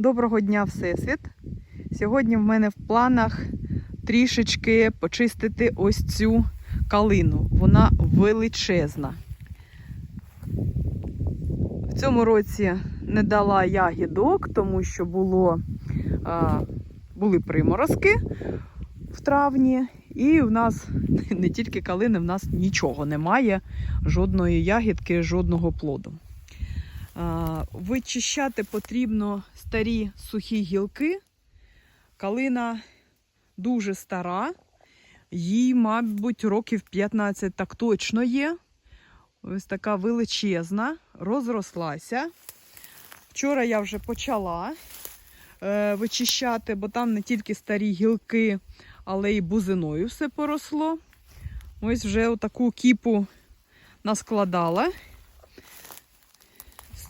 Доброго дня, Всесвіт! Сьогодні в мене в планах трішечки почистити ось цю калину. Вона величезна. В цьому році не дала ягідок, тому що було, а, були приморозки в травні. І в нас не тільки калини, в нас нічого немає, жодної ягідки, жодного плоду. Вичищати потрібно старі сухі гілки. Калина дуже стара, їй, мабуть, років 15 так точно є. Ось така величезна, розрослася. Вчора я вже почала е, вичищати, бо там не тільки старі гілки, але й бузиною все поросло. Ось вже отаку кіпу наскладала.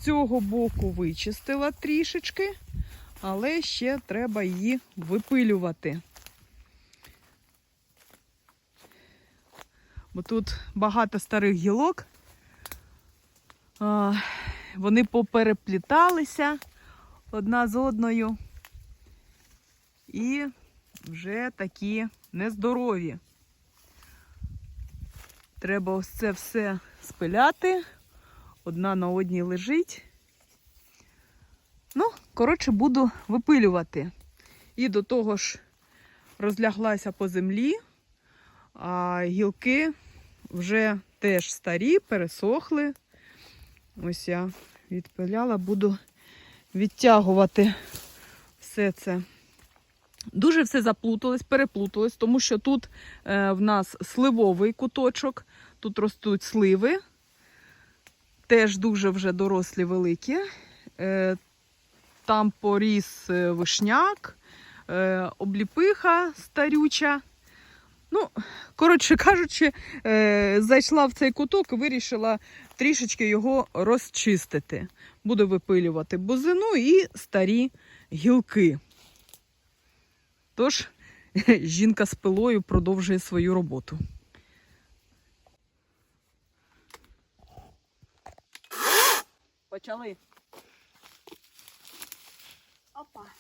Цього боку вичистила трішечки, але ще треба її випилювати. Бо тут багато старих гілок. Вони поперепліталися одна з одною. І вже такі нездорові. Треба ось це все спиляти одна на одній лежить. Ну, коротше, буду випилювати. І до того ж розляглася по землі, а гілки вже теж старі, пересохли. Ось я відпиляла, буду відтягувати все це. Дуже все заплуталось, переплуталось, тому що тут е, в нас сливовий куточок, тут ростуть сливи теж дуже вже дорослі великі. Е, Там поріс е, вишняк, е, обліпиха старюча. Ну, коротше кажучи, зайшла в цей куток і вирішила трішечки його розчистити. Буду випилювати бузину і старі гілки. Тож, жінка з пилою продовжує свою роботу. Почали. Опа.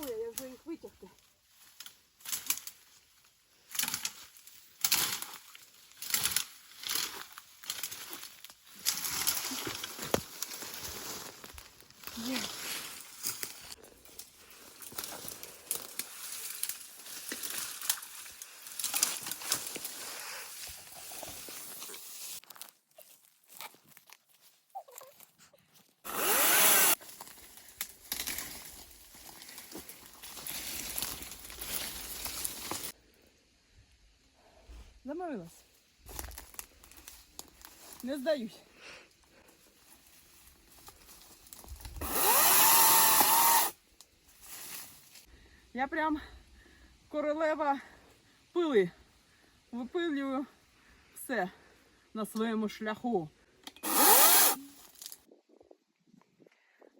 Ой, я вже їх витягти. Є. Замовилась. Не здаюсь. Я прям королева пили. Випилюю все на своєму шляху.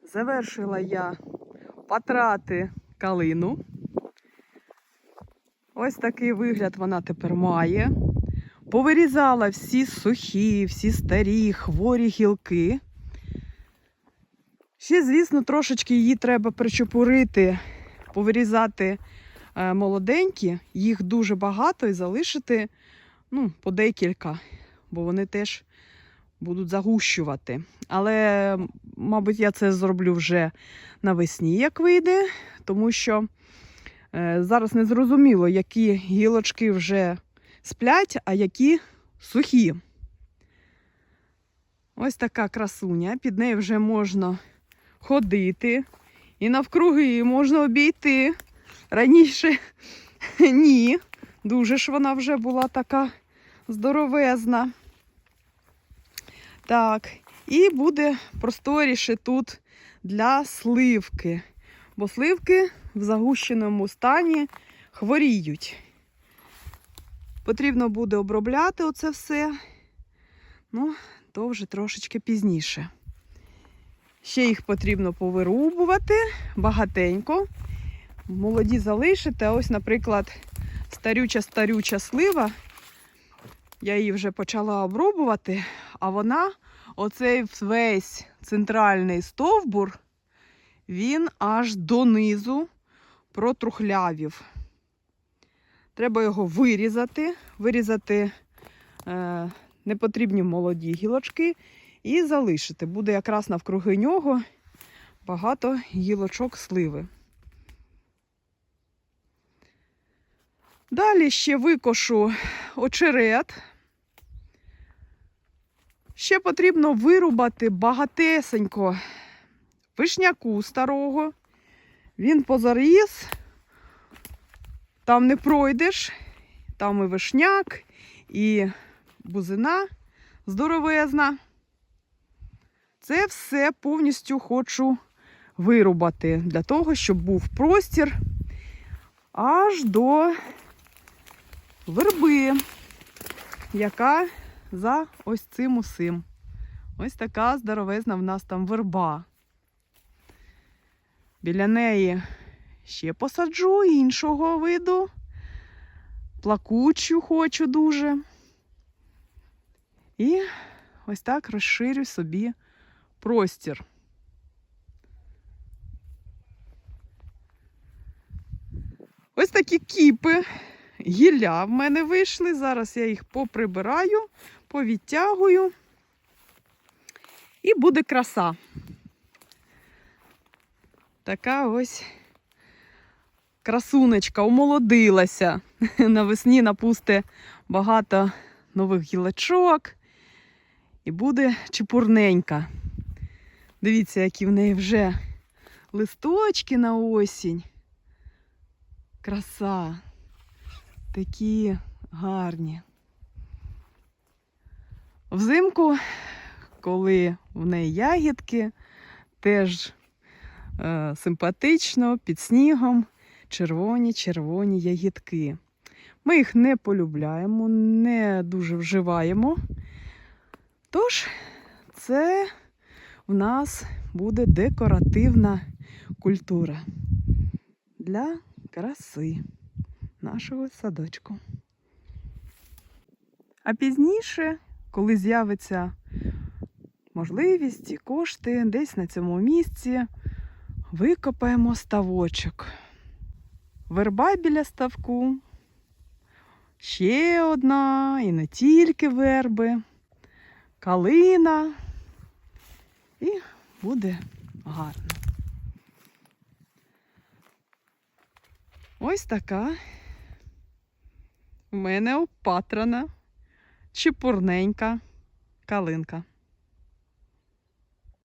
Завершила я потрати калину. Ось такий вигляд вона тепер має. Повирізала всі сухі, всі старі, хворі гілки. Ще, звісно, трошечки її треба причепурити, повирізати е, молоденькі, їх дуже багато і залишити ну, по декілька, бо вони теж будуть загущувати. Але, мабуть, я це зроблю вже навесні, як вийде, тому що Е, Зараз не зрозуміло, які гілочки вже сплять, а які сухі. Ось така красуня. Під нею вже можна ходити. І навкруги її можна обійти. Раніше ні. Дуже ж вона вже була така здоровезна. Так, І буде просторіше тут для сливки. Бо сливки в загущеному стані хворіють. Потрібно буде обробляти оце все. Ну, то вже трошечки пізніше. Ще їх потрібно повирубувати багатенько. Молоді залишити. А ось, наприклад, старюча-старюча слива. Я її вже почала обробувати, а вона, оцей весь центральний стовбур, він аж донизу протрухлявів. Треба його вирізати, вирізати е, непотрібні молоді гілочки і залишити. Буде якраз навкруги нього багато гілочок сливи. Далі ще викошу очерет. Ще потрібно вирубати багатесенько вишняку старого. Він позаріс, там не пройдеш, там і вишняк, і бузина здоровезна. Це все повністю хочу вирубати для того, щоб був простір аж до верби, яка за ось цим усим. Ось така здоровезна в нас там верба. Біля неї ще посаджу іншого виду. Плакучу хочу дуже. І ось так розширю собі простір. Ось такі кіпи гілля в мене вийшли. Зараз я їх поприбираю, повідтягую. І буде краса. Така ось красунечка омолодилася. Навесні напусте багато нових гілочок. І буде чепурненька. Дивіться, які в неї вже листочки на осінь. Краса. Такі гарні. Взимку, коли в неї ягідки, теж е, симпатично, під снігом, червоні-червоні ягідки. Ми їх не полюбляємо, не дуже вживаємо. Тож, це в нас буде декоративна культура для краси нашого садочку. А пізніше, коли з'явиться можливість і кошти, десь на цьому місці викопаємо ставочок. Верба біля ставку. Ще одна, і не тільки верби, калина. І буде гарно. Ось така в мене опатрана, чепурненька калинка.